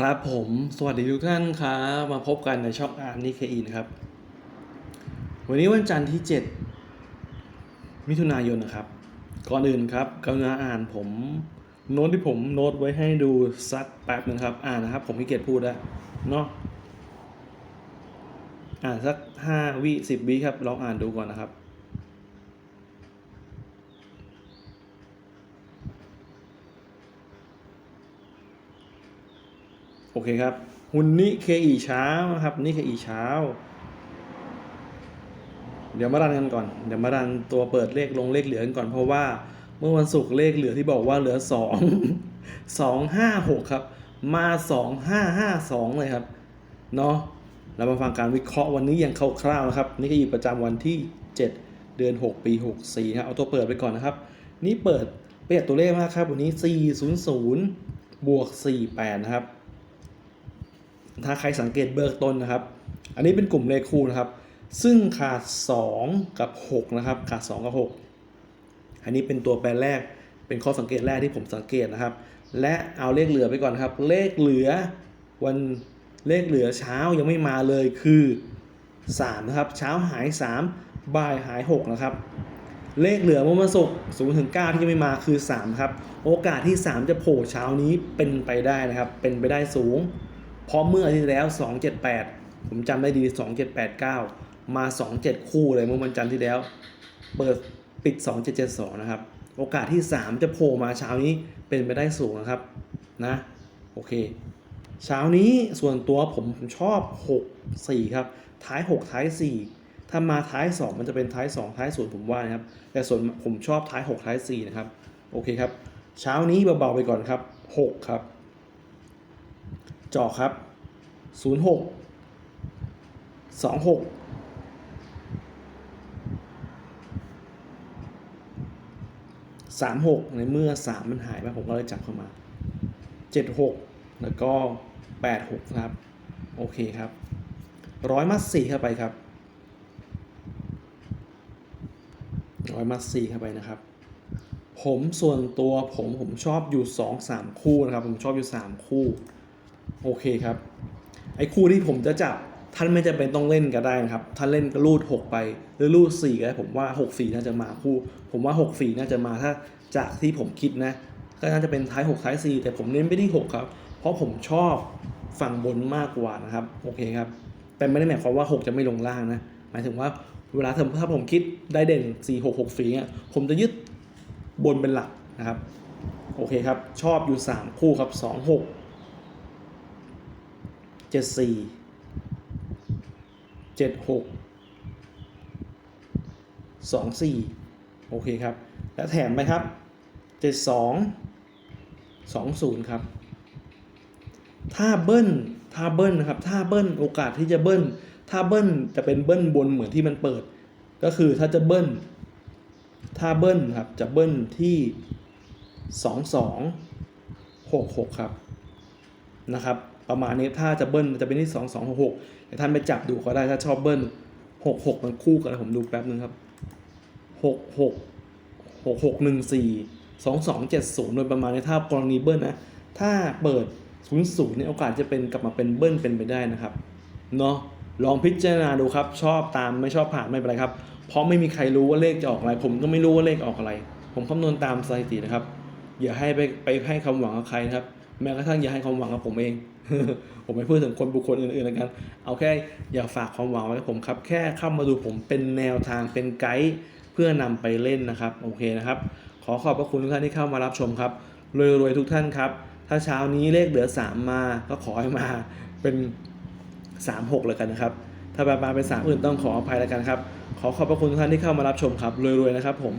ครับผมสวัสดีทุกท่านครับมาพบกันในช่องอาร์นิเคอีนะครับ วันนี้วันจันทร์ที่ 7 มิถุนายนนะครับ ก่อนอื่นครับกรุณาอ่านผมโน้ตที่ผมโน้ตไว้ให้ดูสักแป๊บหนึงครับ อ่านนะครับ ผมขี้เกียจพูดแล้วเนาะอ่านสักห้าวิสิบวิครับลองอ่านดูก่อนนะครับ โอเคครับ หุ่นนิเคอีเช้านะครับนิเคอีเช้า เดี๋ยวมารันกันก่อน เดี๋ยวมารันตัวเปิดเลขลงเลขเหลือกันก่อนเพราะว่า เมื่อวันศุกร์เลขเหลือที่บอกว่าเหลือสองสองห้าหกครับ มาสองห้าห้าสองเลยครับเนาะเรามาฟังการวิเคราะห์วันนี้อย่างคร่าวๆนะครับ นี่ก็อยู่ประจำวันที่ 7 เดือน 6 ปี 64ครับเอาตัวเปิดไปก่อนนะครับ นี่เปิดเปิดตัวเลขมากครับ วันนี้ 400 บวก 48 นะครับ ถ้าใครสังเกตเบื้องต้นนะครับ อันนี้เป็นกลุ่มเลขคู่นะครับ ซึ่งขาด 2 กับ 6 นะครับ ขาด 2 กับ 6 อันนี้เป็นตัวแปรแรก เป็นข้อสังเกตแรกที่ผมสังเกตนะครับ และเอาเลขเหลือไปก่อนนครับ เลขเหลือวันเลขเหลือเช้ายังไม่มาเลยคือ 3 นะครับ เช้าหาย 3 บ่ายหาย 6 นะครับ เลขเหลือเมื่อวันศุกร์0ถึง9ที่ยังไม่มาคือ 3 ครับ โอกาสที่ 3 จะโผล่เช้านี้เป็นไปได้นะครับ เป็นไปได้สูง พราะเมื่ออาทิตย์ที่แล้ว 278 ผมจำได้ดี 2789 มา 27 คู่เลยเมื่อวันจันทร์ที่แล้ว เปิดปิด 2772 นะครับ โอกาสที่ 3 จะโผล่มาเช้านี้เป็นไปได้สูงนะครับนะโอเค เช้านี้ส่วนตัวผมผมชอบ 6 4 ครับ ท้าย 6 ท้าย 4 ถ้ามาท้าย 2 มันจะเป็นท้าย 2 ท้าย0ผมว่านะครับ แต่ส่วนผมชอบท้าย 6 ท้าย 4 นะครับ โอเคครับ เช้านี้เบาๆไปก่อนครับ 6 ครับ จอครับ 06 26 36 ในเมื่อ 3 มันหายไปผมก็เลยจับเข้ามา 76 แล้วก็ 86 ครับ โอเคครับร้อยมัดสี่เข้าไปครับร้อยมัดสี่เข้าไปนะครับ ผมส่วนตัวผมผมชอบอยู่ 2 3 คู่นะครับ ผมชอบอยู่ 3 คู่ โอเคครับ ไอ้คู่ที่ผมจะจับท่านไม่จำเป็นต้องเล่นก็ได้นะครับ ท่านเล่นก็รูด 6 ไป หรือรูด 4 ก็ได้ผมว่า 6 4 น่าจะมาคู่ ผมว่า 6 4 น่าจะมาถ้าจากที่ผมคิดนะ ก็น่าจะเป็นท้าย 6 ท้าย 4 แต่ผมเน้นไปที่ 6 ครับ เพราะผมชอบฝั่งบนมากกว่านะครับ โอเคครับ แต่ไม่ได้หมายความว่า 6 จะไม่ลงล่างนะ หมายถึงว่าเวลาถ้าผมคิดได้เด่น 4 6 6 4เนี่ยผมจะยึดบนเป็นหลักนะครับ โอเคครับ ชอบอยู่ 3 คู่ครับ 2 6 เจ็ดสี่เจ็ดหกสองสี่โอเคครับ แล้วแถมไหมครับเจ็ดสองสองศูนย์ครับ ถ้าเบิ้ลถ้าเบิ้ลนะครับ ถ้าเบิ้ลโอกาสที่จะเบิ้ล ถ้าเบิ้ลจะเป็นเบิ้ลบนเหมือนที่มันเปิด ก็คือถ้าจะเบิ้ล ถ้าเบิ้ลครับ จะเบิ้ลที่สองสองหกหกครับ นะครับ ประมาณนี้ถ้าจะเบิ้ลจะเป็นที่2 2 6 6แต่ท่านไปจับดูก็ได้ถ้าชอบเบิ้ล6 6มันคู่กันนะผมดูแป๊บนึงครับ6 6 6 6 1 4 2 2 7 0โดยประมาณนี้ถ้ากรณีเบิ้ลนะถ้าเปิด0 0เนี่ยโอกาสจะเป็นกลับมาเป็นเบิ้ลเป็นไปได้นะครับเนาะลองพิจารณาดูครับ ชอบตามไม่ชอบผ่านไม่เป็นไรครับ เพราะไม่มีใครรู้ว่าเลขจะออกอะไร ผมก็ไม่รู้ว่าเลขออกอะไร ผมคำนวณตามสถิตินะครับ อย่าให้ไปไปให้ความหวังกับใครนะครับ แม้กระทั่งอย่าให้ความหวังกับผมเอง ผมไม่พูดถึงคนบุคคลอื่นๆแล้วกัน เอาแค่อย่าฝากความหวังไว้กับผมครับ แค่เข้ามาดูผมเป็นแนวทางเป็นไกด์เพื่อนำไปเล่นนะครับ โอเคนะครับ ขอขอบพระคุณทุกท่านที่เข้ามารับชมครับ รวยๆทุกท่านครับ ถ้าเช้านี้เลขเหลือ 3 มาก็ขอให้มาเป็น 3 6เลยกันนะครับ ถ้ามาเป็น3อื่นต้องขออภัยแล้วกันครับ ขอขอบพระคุณทุกท่านที่เข้ามารับชมครับ รวยๆนะครับผม